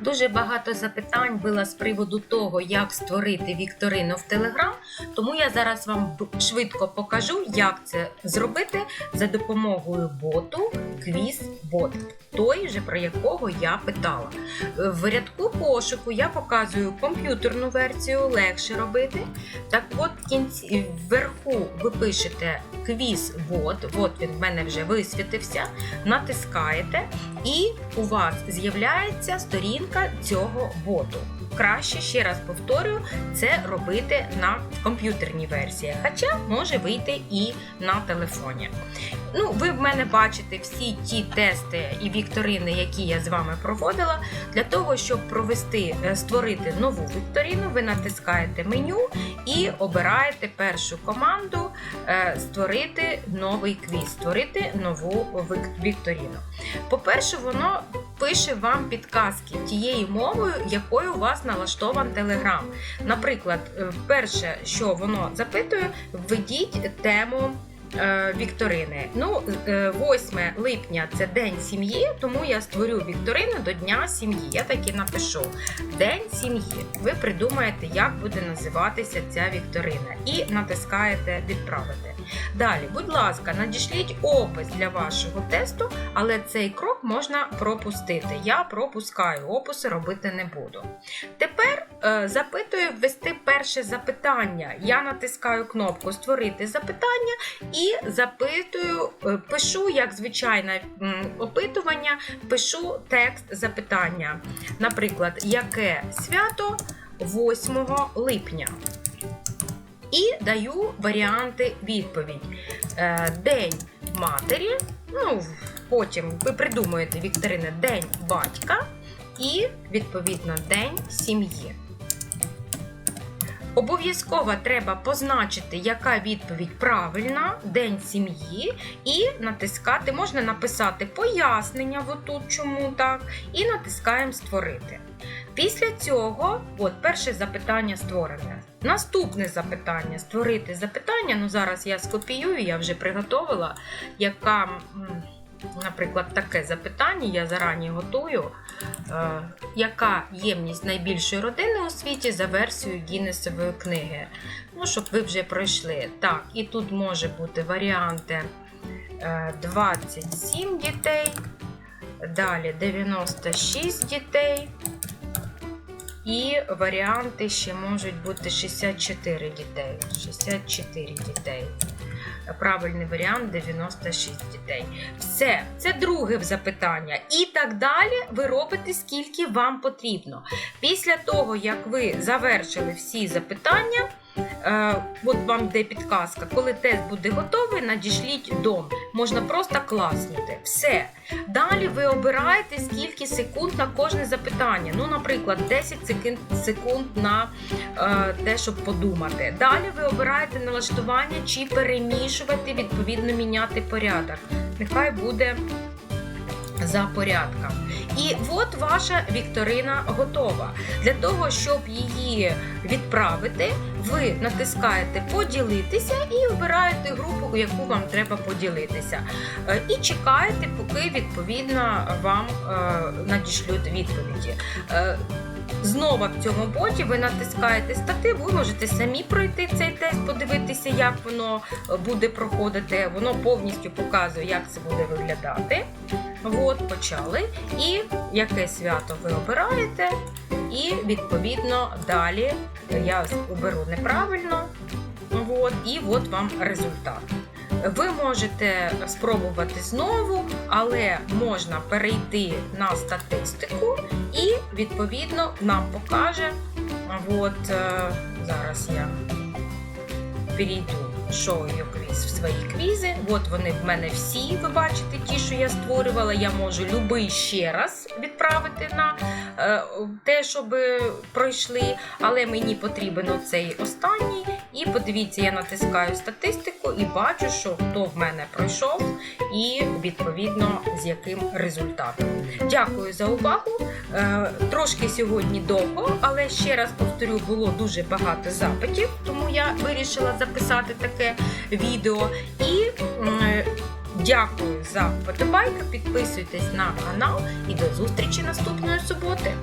Дуже багато запитань було з приводу того, як створити вікторину в Телеграм. тому я зараз вам швидко покажу, як це зробити за допомогою боту QuizBot, той же про якого я питала. В рядку пошуку я показую комп'ютерну версію, легше робити. Так от кінці вверху ви пишете QuizBot, от він в мене вже висвітився, натискаєте, і у вас з'являється сторінка цього боту. Краще, ще раз повторюю, це робити на комп'ютерній версії, хоча може вийти і на телефоні. Ну, ви в мене бачите всі ті тести і вікторини, які я з вами проводила. Для того, щоб провести, е, створити нову вікторину, ви натискаєте меню і обираєте першу команду е, створити новий квіз, створити нову вік- вікторину. По-перше, воно пише вам підказки тією мовою, якою у вас налаштован Telegram. Наприклад, е, перше, що воно запитує, введіть тему. Е, Вікторини. Ну, е, 8 липня це День сім'ї, тому я створю вікторину до Дня сім'ї. Я так і напишу День сім'ї. Ви придумаєте, як буде називатися ця вікторина, і натискаєте Відправити. Далі, будь ласка, надішліть опис для вашого тесту, але цей крок можна пропустити. Я пропускаю, описи робити не буду. Тепер е, запитую ввести перше запитання. Я натискаю кнопку Створити запитання і запитую, е, пишу, як звичайне опитування, пишу текст запитання. Наприклад, яке свято 8 липня? І даю варіанти відповідь. Е, День матері. Ну, потім ви придумуєте Вікторина День батька і, відповідно, День сім'ї. Обов'язково треба позначити, яка відповідь правильна, День сім'ї, і натискати, можна написати пояснення, отут чому так, і натискаємо Створити. Після цього, от перше запитання створене. Наступне запитання створити запитання. Ну зараз я скопіюю, я вже приготовила, яка, наприклад, таке запитання, я зарані готую. Е, яка ємність найбільшої родини у світі за версією Гіннесової книги? Ну, щоб ви вже пройшли. Так, і тут може бути варіанти е, 27 дітей, далі 96 дітей. І варіанти ще можуть бути 64 дітей. 64 дітей. Правильний варіант 96 дітей. Все, це друге запитання. І так далі ви робите скільки вам потрібно. Після того, як ви завершили всі запитання, от вам йде підказка, коли тест буде готовий, надішліть дом. Можна просто класнути. Все. Далі ви обираєте скільки секунд на кожне запитання. Ну, наприклад, 10 секунд, секунд на е, те, щоб подумати. Далі ви обираєте налаштування чи перемішувати, відповідно міняти порядок. Нехай буде за порядком. І от ваша вікторина готова. Для того, щоб її відправити, ви натискаєте поділитися і обираєте групу, яку вам треба поділитися. Е, І чекаєте, поки відповідно вам е, надішлють відповіді. Е, Знову в цьому боті ви натискаєте статив, ви можете самі пройти цей тест, подивитися, як воно буде проходити. Воно повністю показує, як це буде виглядати. От, почали. І яке свято ви обираєте. І відповідно далі я оберу неправильно. От, і от вам результат. Ви можете спробувати знову, але можна перейти на статистику і відповідно нам покаже. От е, зараз я перейду шоу квіз в свої квізи. От вони в мене всі, ви бачите, ті, що я створювала. Я можу любий ще раз відправити на е, те, щоб пройшли, але мені потрібен оцей останній. І подивіться, я натискаю статистику і бачу, що хто в мене пройшов, і відповідно з яким результатом. Дякую за увагу. Е, Трошки сьогодні довго, але ще раз повторю, було дуже багато запитів, тому я вирішила записати таке відео. І Дякую за вподобайку, підписуйтесь на канал і до зустрічі наступної суботи.